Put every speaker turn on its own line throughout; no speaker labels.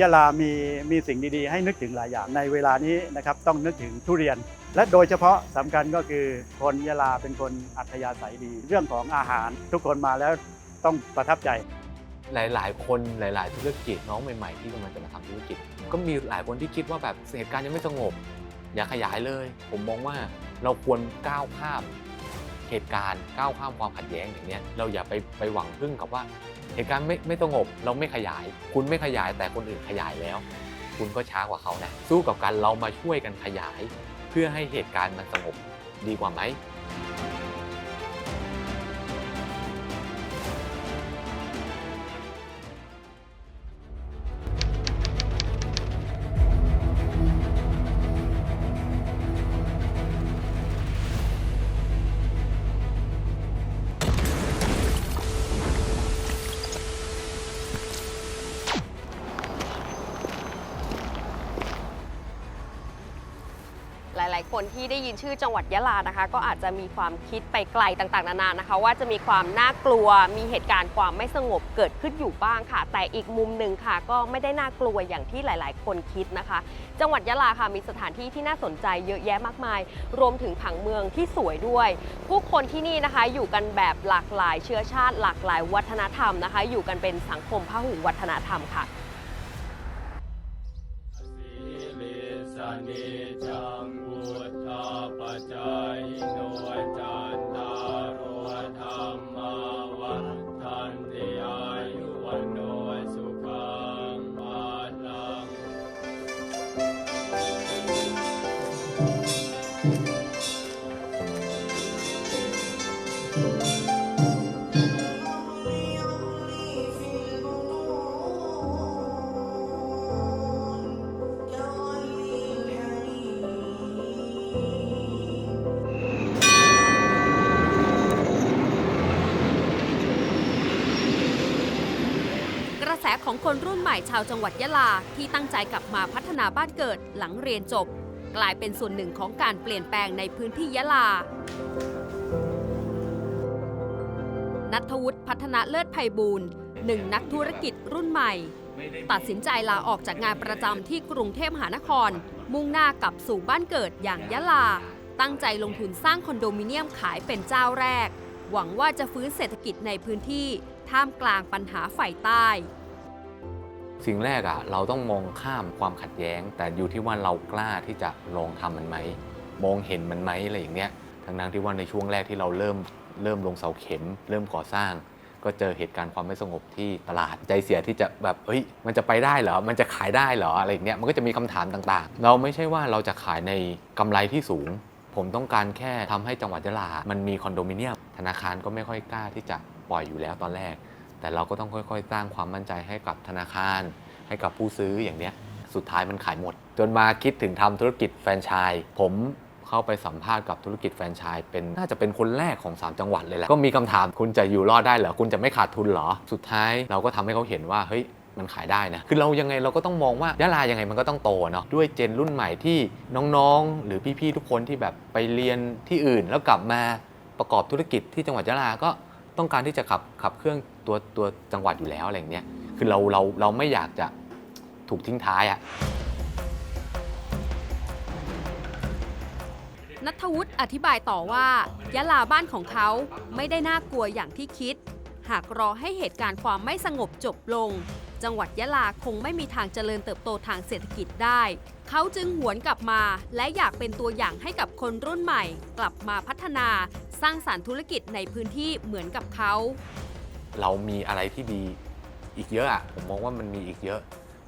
ยะลามีมีสิ่งดีๆ ให้นึกถึงหลายอย่างในเวลานี้นะครับต้องนึกถึงทุเรียน และโดยเฉพาะสำคัญก็คือคนยะลาเป็นคนอัธยาศัยดี เรื่องของอาหารทุกคนมาแล้วต้องประทับใจ
หลายๆ คนหลาย ๆ ธุรกิจน้องใหม่ๆ ที่กำลังจะมาทำธุรกิจ ก็มีหลายคนที่คิดว่าแบบเหตุการณ์ยังไม่สงบ อย่าขยายเลย ผมมองว่าเราควรก้าวข้าม เหตุการณ์ก้าวข้ามความขัดแย้งอย่างเนี้ยเราอย่าไปไปหวังพึ่งกับว่า เหตุการณ์ไม่ไม่สงบเราไม่ขยาย คุณไม่ขยายแต่คนอื่นขยายแล้ว คุณก็ช้ากว่าเขานะสู้กับกันเรามาช่วยกันขยาย เพื่อให้เหตุการณ์มันสงบดีกว่าไหม
คนที่ได้ยินชื่อจังหวัดยะลานะคะ ก็อาจจะมีความคิดไปไกลต่างๆ นานานะคะ ว่าจะมีความน่ากลัว มีเหตุการณ์ความไม่สงบเกิดขึ้นอยู่บ้างค่ะ แต่อีกมุมหนึ่งค่ะ ก็ไม่ได้น่ากลัวอย่างที่หลาย ๆ คนคิดนะคะ จังหวัดยะลาค่ะมีสถานที่ที่น่าสนใจเยอะแยะมากมาย รวมถึงผังเมืองที่สวยด้วย ผู้คนที่นี่นะคะอยู่กันแบบหลากหลายเชื้อชาติ หลากหลายวัฒนธรรมนะคะ อยู่กันเป็นสังคมพหุวัฒนธรรมค่ะ
นิจังวุธาปจายโนจันตา
คนรุ่นใหม่ชาวจังหวัดยะลาที่ตั้งใจกลับมาพัฒนาบ้านเกิดหลังเรียนจบ กลายเป็นส่วนหนึ่งของการเปลี่ยนแปลงในพื้นที่ยะลา นัทวุฒิพัฒนาเลิศไพบูลย์หนึ่งนักธุรกิจรุ่นใหม่ ตัดสินใจลาออกจากงานประจำที่กรุงเทพมหานคร มุ่งหน้ากลับสู่บ้านเกิดอย่างยะลา ตั้งใจลงทุนสร้างคอนโดมิเนียมขายเป็นเจ้าแรก หวังว่าจะฟื้นเศรษฐกิจในพื้นที่ท่ามกลางปัญหาไฟใต้
สิ่งแรกอะ่ะเราต้องมองข้ามความขัดแย้ง แต่อยู่ที่ว่าเรากล้าที่จะลองทำมันไหมมองเห็นมันไหมอะไรอย่างเงี้ยทั้งนั้นที่ว่าในช่วงแรกที่เราเริ่มเริ่มลงเสาเข็ม เริ่มก่อสร้าง ก็เจอเหตุการณ์ความไม่สงบที่ตลาดใจเสียที่จะแบบเฮ้ยมันจะไปได้เหรอมันจะขายได้เหรออะไรอย่างเงี้ยมันก็จะมีคำถามต่างๆ เราไม่ใช่ว่าเราจะขายในกำไรที่สูง ผมต้องการแค่ทำให้จังหวัดยะลา มันมีคอนโดมิเนียมธนาคารก็ไม่ค่อยกล้าที่จะปล่อยอยู่แล้วตอนแรก แต่เราก็ต้องค่อยๆ สร้างความมั่นใจให้กับธนาคาร ให้กับผู้ซื้ออย่างเนี้ย สุดท้ายมันขายหมด จนมาคิดถึงทำธุรกิจแฟรนไชส์ผมเข้าไปสัมภาษณ์กับธุรกิจแฟรนไชส์เป็นน่าจะเป็นคนแรกของ 3 จังหวัดเลยแหละก็มีคำถามคุณจะอยู่รอดได้เหรอคุณจะไม่ขาดทุนเหรอ สุดท้ายเราก็ทำให้เขาเห็นว่าเฮ้ยมันขายได้นะ คือเรายังไงเราก็ต้องมองว่ายะลายังไงมันก็ต้องโตเนาะ ด้วยเจนรุ่นใหม่ที่น้องๆ หรือพี่ๆ ทุกคนที่แบบไปเรียนที่อื่นแล้วกลับมาประกอบธุรกิจที่จังหวัดยะลา ก็ต้องการที่จะขับขับเครื่อง ตัวตัวจังหวัดอยู่แล้วอะไรอย่างเงี้ยคือเราเราเราไม่อยากจะถูกทิ้งท้ายอะ
นัทวุฒิอธิบายต่อว่ายะลาบ้านของเขาไม่ได้น่ากลัวอย่างที่คิด หากรอให้เหตุการณ์ความไม่สงบจบลง จังหวัดยะลาคงไม่มีทางเจริญเติบโตทางเศรษฐกิจได้ เขาจึงหวนกลับมา และอยากเป็นตัวอย่างให้กับคนรุ่นใหม่ กลับมาพัฒนา สร้างสารรค์ธุรกิจในพื้นที่เหมือนกับเขา
เรามีอะไรที่ดีอีกเยอะอะผมมองว่ามันมีอีกเยอะ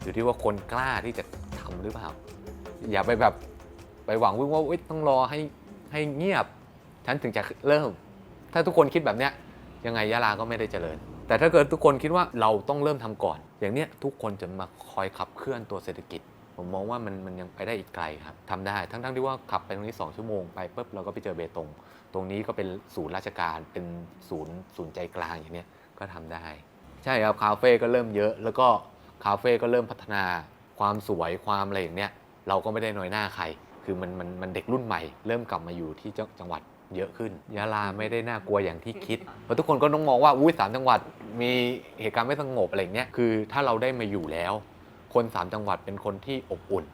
อยู่ที่ว่าคนกล้าที่จะทำหรือเปล่า อย่าไปแบบไปหวังวิ่งว่าต้องรอให้ให้เงียบ ฉันถึงจะเริ่ม ถ้าทุกคนคิดแบบเนี้ยยังไงยะลาก็ไม่ได้เจริญ แต่ถ้าเกิดทุกคนคิดว่าเราต้องเริ่มทำก่อน อย่างเนี้ยทุกคนจะมาคอยขับเคลื่อนตัวเศรษฐกิจ ผมมองว่ามันมันยังไปได้อีกไกลครับทำได้ทั้งทั้งที่ว่าขับไปตรงนี้ 2 ชั่วโมงไปปุ๊บเราก็ไปเจอเบตง ตรงนี้ก็เป็นศูนย์ราชการเป็นศูนย์ศูนย์ใจกลางอย่างเนี้ย ก็ทำได้ ใช่ครับคาเฟ่ก็เริ่มเยอะ แล้วก็คาเฟ่ก็เริ่มพัฒนาความสวยความอะไรอย่างเนี้ยเราก็ไม่ได้น้อยหน้าใคร คือมันมันมันเด็กรุ่นใหม่ เริ่มกลับมาอยู่ที่จังจังหวัดเยอะขึ้นยะลาไม่ได้น่ากลัวอย่างที่คิดเพราะทุกคนก็ต้องมองว่าอุ้ยสามจังหวัดมีเหตุการณ์ไม่สงบอะไรอย่างเนี้ยคือถ้าเราได้มาอยู่แล้ว คนสามจังหวัดเป็นคนที่อบอุ่น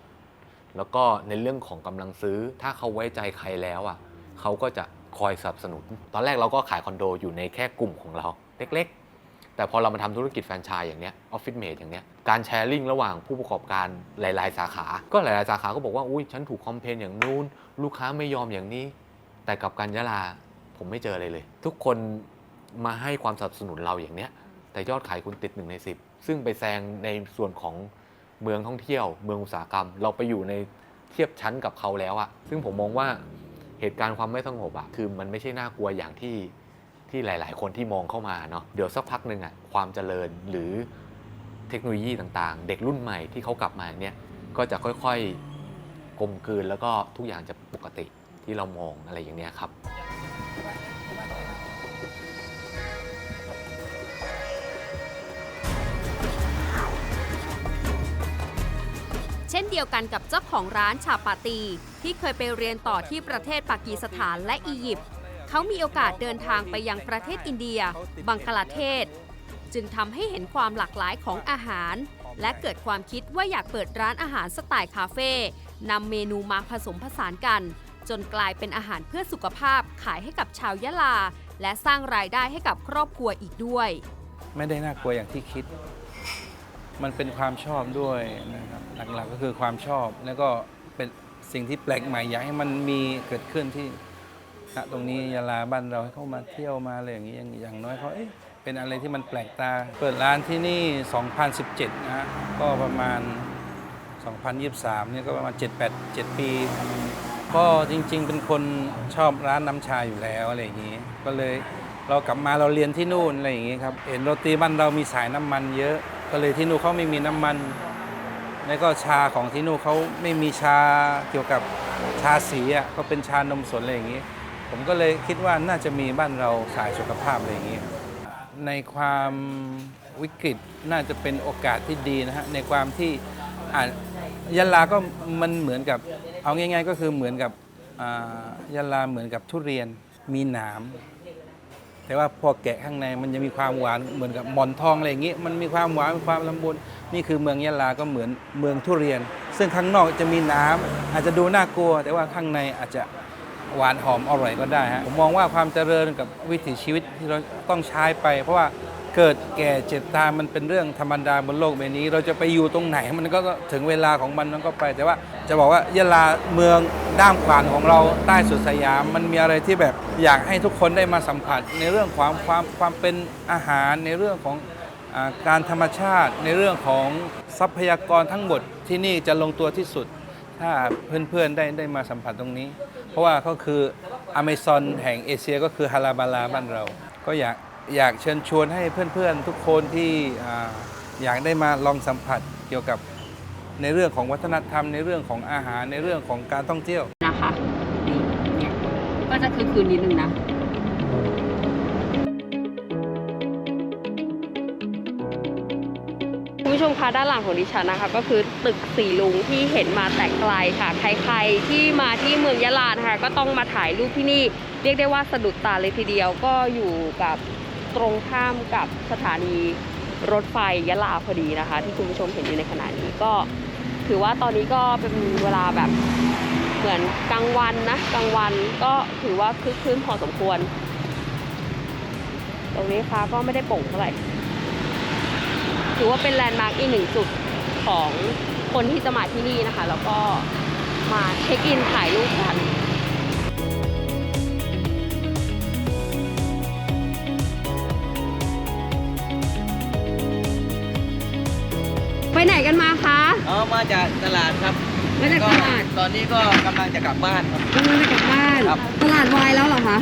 แล้วก็ในเรื่องของกำลังซื้อ ถ้าเขาไว้ใจใครแล้วอะเขาก็จะคอยสนับสนุน ตอนแรกเราก็ขายคอนโดอยู่ในแค่กลุ่มของเรา เล็ก ๆ แต่พอเรามาทำธุรกิจแฟรนไชส์อย่างเนี้ยออฟฟิศเมดอย่างเนี้ยการแชร์ลิงระหว่างผู้ประกอบการหลาย ๆ สาขา ก็หลาย ๆ สาขาก็บอกว่าอุ้ยฉันถูกคอมเพลนอย่างนู้น ลูกค้าไม่ยอมอย่างนี้ แต่กับการยะลาผมไม่เจออะไรเลย ทุกคนมาให้ความสนับสนุนเราอย่างเนี้ยแต่ยอดขายคุณติดหนึ่งในสิบซึ่งไปแซงในส่วนของเมืองท่องเที่ยว เมืองอุตสาหกรรม เราไปอยู่ในเทียบชั้นกับเขาแล้วอะซึ่งผมมองว่าเหตุการณ์ความไม่สงบอะคือมันไม่ใช่น่ากลัวอย่างที่ ที่หลาย ๆ คนที่มองเข้ามาเนาะเดี๋ยวสักพักหนึ่งอะความเจริญหรือเทคโนโลยีต่างๆ เด็กรุ่นใหม่ที่เขากลับมาเนี่ยก็จะค่อยๆกลมกลืนแล้วก็ทุกอย่างจะปกติที่เรามองอะไรอย่างเนี้ยครับ
เช่นเดียวกันกับเจ้าของร้านชาปาตี ที่เคยไปเรียนต่อที่ประเทศปากีสถานและอียิปต์ เขามีโอกาสเดินทางไปยังประเทศอินเดีย บังกลาเทศ จึงทำให้เห็นความหลากหลายของอาหาร และเกิดความคิดว่าอยากเปิดร้านอาหารสไตล์คาเฟ่นำเมนูมาผสมผสานกัน จนกลายเป็นอาหารเพื่อสุขภาพขายให้กับชาวยะลา และสร้างรายได้ให้กับครอบครัวอีกด้วย
ไม่ได้น่ากลัวอย่างที่คิด มันเป็นความชอบด้วยนะครับหลักๆก็คือความชอบแล้วก็เป็นสิ่งที่แปลกใหม่อยากให้มันมีเกิดขึ้นที่ ณตรงนี้ยาลาบ้านเราให้เข้ามาเที่ยวมาอะไรอย่างนี้อย่างอย่างน้อยเขาเอ๊ะเป็นอะไรที่มันแปลกตา เปิดร้านที่นี่ 2017 นะฮะก็ประมาณ 2023เนี่ยก็ประมาณ 7 8 7 ปี ก็จริงๆ เป็นคนชอบร้านน้ำชาอยู่แล้วอะไรอย่างนี้ ก็เลยเรากลับมาเราเรียนที่นู่นอะไรอย่างนี้ครับเห็นโรตีบ้านเรามีสายน้ำมันเยอะ ก็เลยที่นู่นเขาไม่มีน้ำมันแล้วก็ชาของที่นู่นเขาไม่มีชาเกี่ยวกับชาสีอะก็เป็นชานมสดอะไรอย่างนี้ ผมก็เลยคิดว่าน่าจะมีบ้านเราสายสุขภาพอะไรอย่างนี้ ในความวิกฤตน่าจะเป็นโอกาสที่ดีนะฮะในความที่ยะลาก็มันเหมือนกับ เอาง่าย ๆ ก็คือเหมือนกับยะลาเหมือนกับทุเรียนมีหนามแต่ว่าพอแกะข้างในมันจะมีความหวานเหมือนกับหมอนทองอะไรอย่างนี้ มันมีความหวานมีความละมุนนี่คือเมืองยะลาก็เหมือนเมืองทุเรียน ซึ่งข้างนอกจะมีน้ำอาจจะดูน่ากลัว แต่ว่าข้างในอาจจะ หวานหอมอร่อยก็ได้ฮะผมมองว่าความเจริญกับวิถีชีวิตที่เราต้องใช้ไป เพราะว่าเกิดแก่เจ็บตายมันเป็นเรื่องธรรมดาบนโลกใบนี้ เราจะไปอยู่ตรงไหนมันก็ถึงเวลาของมันมันก็ไป แต่ว่าจะบอกว่ายะลาเมืองด้ามขวานของเราใต้สุดสยามมันมีอะไรที่แบบอยากให้ทุกคนได้มาสัมผัส ในเรื่องความความความเป็นอาหารในเรื่องของอการธรรมชาติในเรื่องของทรัพยากรทั้งหมดที่นี่จะลงตัวที่สุด ถ้าเพื่อนๆได้ได้มาสัมผัสตรงนี้ เพราะว่าก็คืออเมซอนแห่งเอเชียก็คือฮาราบาลาบ้านเรา ก็อยากอยากเชิญชวนให้เพื่อนๆ ทุกคนที่อยากได้มาลองสัมผัสเกี่ยวกับในเรื่องของวัฒนธรรมในเรื่องของอาหารในเรื่องของการท่องเที่ยว
นะคะนี่ก็จะคือคืนนิดนึงนะ คะด้านหลังของดิฉันนะคะ ก็คือตึกสีลุงที่เห็นมาแต่ไกลค่ะ ใครๆที่มาที่เมืองยะลานะคะ ก็ต้องมาถ่ายรูปที่นี่ เรียกได้ว่าสะดุดตาเลยทีเดียวก็อยู่กับตรงข้ามกับสถานีรถไฟยะลาพอดีนะคะ ที่คุณผู้ชมเห็นอยู่ในขณะนี้ก็ ถือว่าตอนนี้ก็เป็นเวลาแบบเหมือนกลางวันนะกลางวันก็ถือว่าคึกคืนพอสมควร ตรงนี้ฟ้าก็ไม่ได้โป่งเท่าไหร่ ถือว่าเป็นแลนด์มาร์กอีกหนึ่งจุดของคนที่จะมาที่นี่นะคะ แล้วก็มาเช็คอินถ่ายรูปกันไปไหนกันมาคะ
อ๋อ มาจากตลาดครับ
มาจาก
ก็
ตลาด
ตอนนี้ก็กำลังจะกลับบ้านครับ
กำลังจะกลับบ้าน
ครับ
ตลาดวายแล้วเหรอคะ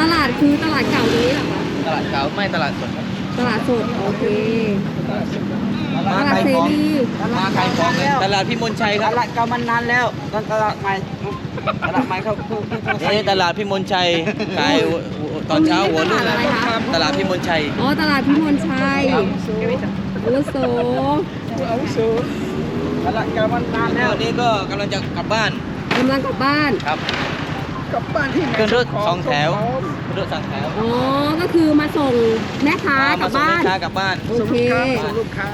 ตลาดคือตลาดเก่าตรงนี้เหรอคะ
ตลาดเก่าไม่ตลาดสดครับ
ตลาดสดโอเคต
มา
ลาด
ขาย
เส
ของ
รี
มาขายของเลยตลาดพิมลชัยครับ
ตลาดเก่ามันนานแล้วตอนตลาดใหม่ตลาดใหม่เขาเพิ่งเพิ่งเพิ่ง
นี่ตลาดพิมลชัยขายตอนเช้าหัวรุ่ง
ตลาดอะไรคะ
ตลาดพิมลชัย
อ๋อตลาดพิมลชัยอาวุโส
ตลาดเก่ามันนานแล้ว
วันนี้ก็กำลังจะกลับบ้าน
กำลังกลับบ้าน
ครับ
กลับบ้านที่ไหน
ขึ้นรถสองแถวขึ้น รถสองแถว
อ๋อ ก็คือมาส่งแม่ค้ากลับ
ส่ง
บ้า
แม่
น
ค้ากลับบ้าน
โอเค
ส่งลูกค้า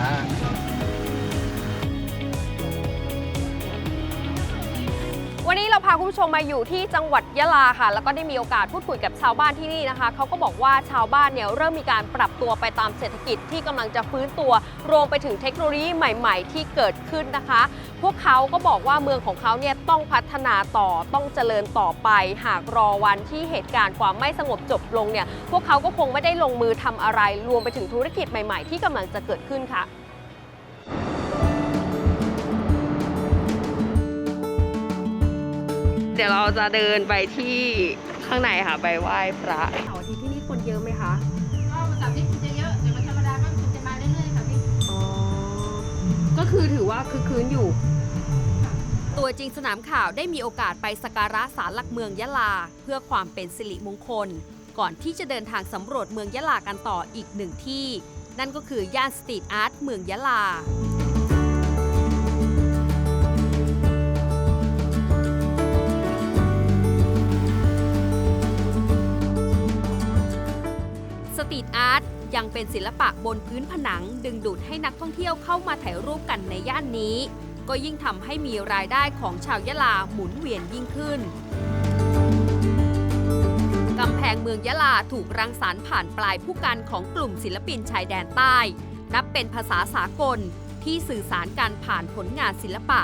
อ่า
วันนี้เราพาคุณผู้ชมมาอยู่ที่จังหวัดยะลาค่ะ แล้วก็ได้มีโอกาสพูดคุยกับชาวบ้านที่นี่นะคะ เขาก็บอกว่าชาวบ้านเนี่ยเริ่มมีการปรับตัวไปตามเศรษฐกิจที่กำลังจะฟื้นตัวรวมไปถึงเทคโนโลยีใหม่ ๆ ที่เกิดขึ้นนะคะ พวกเขาก็บอกว่าเมืองของเขาเนี่ยต้องพัฒนาต่อต้องเจริญต่อไป หากรอวันที่เหตุการณ์ความไม่สงบจบลงเนี่ยพวกเขาก็คงไม่ได้ลงมือทำอะไร รวมไปถึงธุรกิจใหม่ ๆ ที่กำลังจะเกิดขึ้นค่ะ ดี๋ยวเราจะเดินไปที่ข้างในค่ะไปไหว้พระเสาร์อาทิตย์ที่นี่คนเยอะไหมคะ
ก็วันเสาร์อาที่คุณจะเยอะแต่วันธรรมดาก็คุณจะมาเรื่อยๆค่ะพี่
อ๋อก็คือถือว่าคือคืนอยู่ ตัวจริงสนามข่าวได้มีโอกาสไปสักการะศาลหลักเมืองยะลา เพื่อความเป็นสิริมงคล ก่อนที่จะเดินทางสำรวจเมืองยะลากันต่ออีกหนึ่งที่ นั่นก็คือย่านสตรีทอาร์ตเมืองยะลา ตรีทอาร์ตยังเป็นศิลปะบนพื้นผนังดึงดูดให้นักท่องเที่ยวเข้ามาถ่ายรูปกันในย่านนี้ ก็ยิ่งทำให้มีรายได้ของชาวยะลาหมุนเวียนยิ่งขึ้นกำแพงเมืองยะลาถูกรังสรรค์ผ่านปลายผู้กันของกลุ่มศิลปินชายแดนใต้ นับเป็นภาษาสากลที่สื่อสารกันผ่านผลงานศิลปะ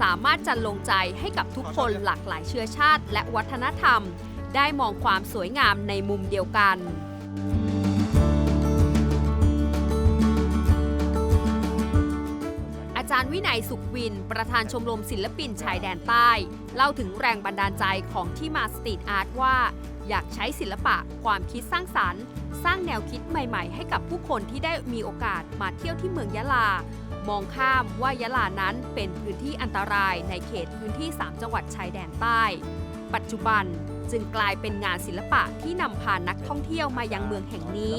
สามารถจันลงใจให้กับทุกคนหลากหลายเชื้อชาติ และวัฒนธรรม ได้มองความสวยงามในมุมเดียวกัน จารย์วินัยสุขวิน ประธานชมรมศิลปินชายแดนใต้ เล่าถึงแรงบันดาลใจของที่มาสตรีทอาร์ตว่า อยากใช้ศิลปะความคิดสร้างสรรค์ สร้างแนวคิดใหม่ๆ ให้กับผู้คนที่ได้มีโอกาสมาเที่ยวที่เมืองยะลา มองข้ามว่ายะลานั้นเป็นพื้นที่อันตรายในเขตพื้นที่ 3 จังหวัดชายแดนใต้ ปัจจุบันจึงกลายเป็นงานศิลปะที่นำพานักท่องเที่ยวมายังเมืองแห่งนี้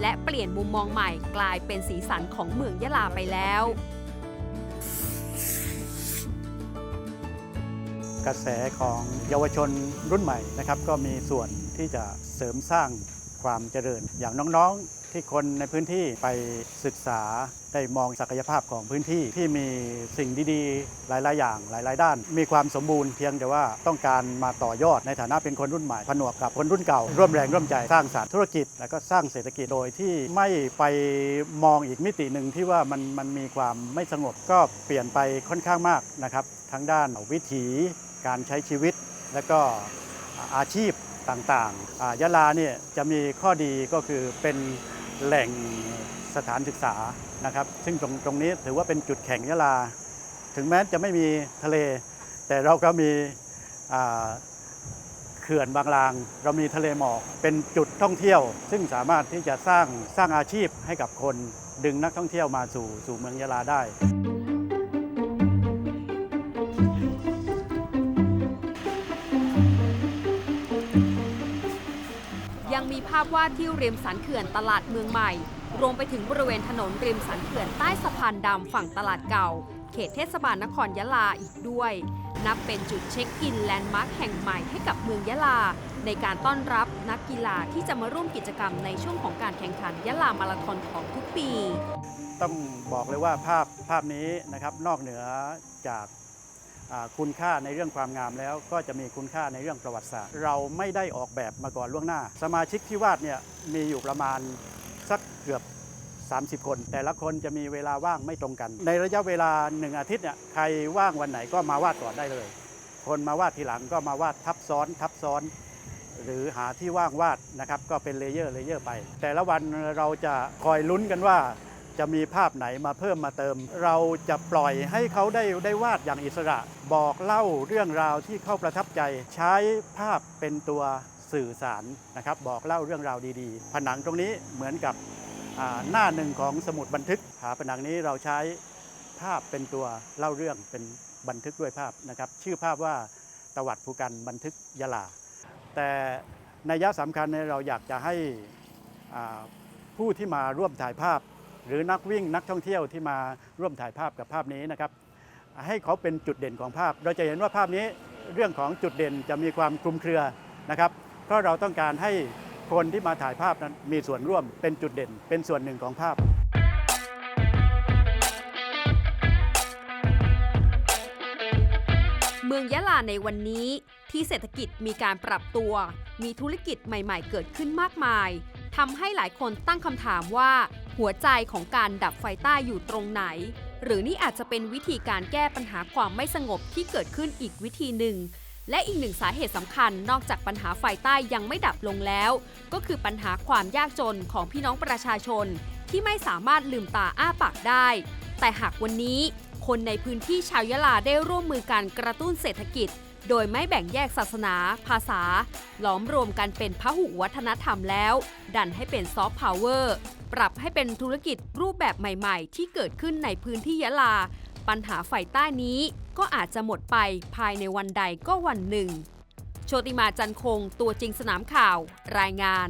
และเปลี่ยนมุมมองใหม่กลายเป็นสีสันของเมืองยะลาไปแล้ว
กระแสของเยาวชนรุ่นใหม่นะครับก็มีส่วนที่จะเสริมสร้างความเจริญ อย่างน้องๆที่คนในพื้นที่ไปศึกษาได้มองศักยภาพของพื้นที่ที่มีสิ่งดีๆ หลายๆ อย่างหลาย ๆ ด้าน มีความสมบูรณ์เพียงแต่ว่าต้องการมาต่อยอดในฐานะเป็นคนรุ่นใหม่ผนวกกับคนรุ่นเก่า ร่วมแรงร่วมใจสร้างสรรค์ธุรกิจ และก็สร้างเศรษฐกิจโดยที่ไม่ไปมองอีกมิติหนึ่งที่ว่ามันมันมีความไม่สงบก็เปลี่ยนไปค่อนข้างมากนะครับทั้งด้านวิถี การใช้ชีวิตและก็อาชีพต่างๆยะลาเนี่ยจะมีข้อดีก็คือเป็นแหล่งสถานศึกษานะครับ ซึ่งตรงตรงนี้ถือว่าเป็นจุดแข่งยะลา ถึงแม้จะไม่มีทะเล แต่เราก็มีเขื่อนบางลาง เรามีทะเลหมอกเป็นจุดท่องเที่ยว ซึ่งสามารถที่จะสร้างสร้างอาชีพให้กับคนดึงนักท่องเที่ยวมาสู่สู่เมืองยะลาได้า
พวาดที่ริมสันเขื่อนตลาดเมืองใหม่ รวมไปถึงบริเวณถนนริมสันเขื่อนใต้สะพานดำฝั่งตลาดเก่า เขตเทศบาลนครยะลาอีกด้วย นับเป็นจุดเช็คอินแลนด์มาร์คแห่งใหม่ให้กับเมืองยะลา ในการต้อนรับนักกีฬาที่จะมาร่วมกิจกรรมในช่วงของการแข่งขันยะลามาราธอนของทุกปี
ต้องบอกเลยว่าภาพภาพนี้นะครับนอกเหนือจาก คุณค่าในเรื่องความงามแล้วก็จะมีคุณค่าในเรื่องประวัติศาสตร์ เราไม่ได้ออกแบบมาก่อนล่วงหน้า สมาชิกที่วาดเนี่ยมีอยู่ประมาณสักเกือบ 30 คน แต่ละคนจะมีเวลาว่างไม่ตรงกัน ในระยะเวลาหนึ่งอาทิตย์เนี่ยใครว่างวันไหนก็มาวาดก่อนได้เลย คนมาวาดทีหลังก็มาวาดทับซ้อนทับซ้อน หรือหาที่ว่างวาดนะครับก็เป็นเลเยอร์เลเยอร์ไป แต่ละวันเราจะคอยลุ้นกันว่า จะมีภาพไหนมาเพิ่มมาเติม เราจะปล่อยให้เขาได้ได้วาดอย่างอิสระ บอกเล่าเรื่องราวที่เขาประทับใจ ใช้ภาพเป็นตัวสื่อสารนะครับ บอกเล่าเรื่องราวดีๆ ผนังตรงนี้เหมือนกับหน้าหนึ่งของสมุดบันทึกผาผนังนี้เราใช้ภาพเป็นตัวเล่าเรื่องเป็นบันทึกด้วยภาพนะครับ ชื่อภาพว่าตวัดภูกันบันทึกยะลา แต่ในยะสำคัญเนี่ยเราอยากจะให้ผู้ที่มาร่วมถ่ายภาพ หรือนักวิ่งนักท่องเที่ยวที่มาร่วมถ่ายภาพกับภาพนี้นะครับ ให้เขาเป็นจุดเด่นของภาพ เราจะเห็นว่าภาพนี้เรื่องของจุดเด่นจะมีความคลุมเครือนะครับ เพราะเราต้องการให้คนที่มาถ่ายภาพนั้นมีส่วนร่วมเป็นจุดเด่น เป็นส่วนหนึ่งของภาพเมือง
ยะลาในวันนี้ที่เศรษฐกิจมีการปรับตัว มีธุรกิจใหม่ ๆ เกิดขึ้นมากมายทำให้หลายคนตั้งคำถามว่า หัวใจของการดับไฟใต้อยู่ตรงไหน หรือนี่อาจจะเป็นวิธีการแก้ปัญหาความไม่สงบที่เกิดขึ้นอีกวิธีหนึ่ง และอีกหนึ่งสาเหตุสำคัญนอกจากปัญหาไฟใต้ยังไม่ดับลงแล้ว ก็คือปัญหาความยากจนของพี่น้องประชาชน ที่ไม่สามารถลืมตาอ้าปากได้ แต่หากวันนี้ คนในพื้นที่ชาวยะลาได้ร่วมมือการกระตุ้นเศรษฐกิจ โดยไม่แบ่งแยกศาสนา ภาษา หลอมรวมกันเป็นพหุวัฒนธรรมแล้ว ดันให้เป็นซอฟต์พาวเวอร์ ปรับให้เป็นธุรกิจรูปแบบใหม่ๆ ที่เกิดขึ้นในพื้นที่ยะลา ปัญหาไฟใต้นี้ก็อาจจะหมดไปภายในวันใดก็วันหนึ่ง โชติมาจันคงตัวจริงสนามข่าว รายงาน